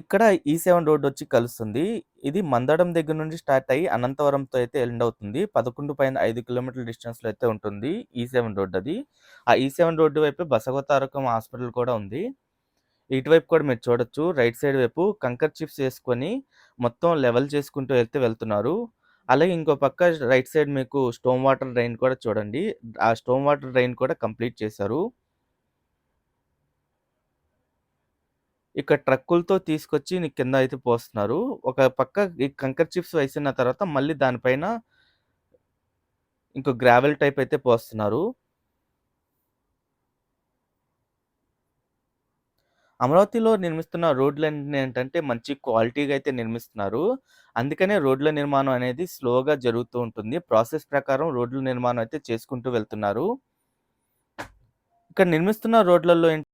ఇక్కడ e ఈ seven road వచ్చి కలుస్తుంది. ఇది మందడం దగ్గర నుండి స్టార్ట్ అయ్యి అనంతవరంతో అయితే ఎండ్ అవుతుంది. 11.5 కిలోమీటర్ల డిస్టెన్స్‌లో అయితే ఉంటుంది. E ఈ సెవెన్ రోడ్ అది. ఆ e ఈ సెవెన్ రోడ్డు వైపు బసవతారకం హాస్పిటల్ కూడా ఉంది. ఇటువైపు కూడా మీరు చూడొచ్చు. రైట్ సైడ్ వైపు కంకర్ చిప్స్ వేసుకొని మొత్తం లెవెల్ చేసుకుంటూ వెళ్తే వెళ్తున్నారు. అలాగే ఇంకో పక్క రైట్ సైడ్ మీకు స్టోమ్ వాటర్ డ్రైన్ కూడా చూడండి. ఆ స్టోమ్ వాటర్ డ్రైన్ కూడా కంప్లీట్ చేశారు. ఇక్కడ ట్రక్కులతో తీసుకొచ్చి ని కింద అయితే పోస్తున్నారు. ఒక పక్క ఈ కంకర్ చిప్స్ వేసిన తర్వాత మళ్ళీ దానిపైన ఇంకో గ్రావెల్ టైప్ అయితే పోస్తున్నారు. అమరావతిలో నిర్మిస్తున్న రోడ్లన్నీ ఏంటంటే మంచి క్వాలిటీగా అయితే నిర్మిస్తున్నారు. అందుకనే రోడ్ల నిర్మాణం అనేది స్లోగా జరుగుతూ ఉంటుంది. ప్రాసెస్ ప్రకారం రోడ్ల నిర్మాణం అయితే చేసుకుంటూ వెళ్తున్నారు. ఇక్కడ నిర్మిస్తున్న రోడ్లలో ఏంటి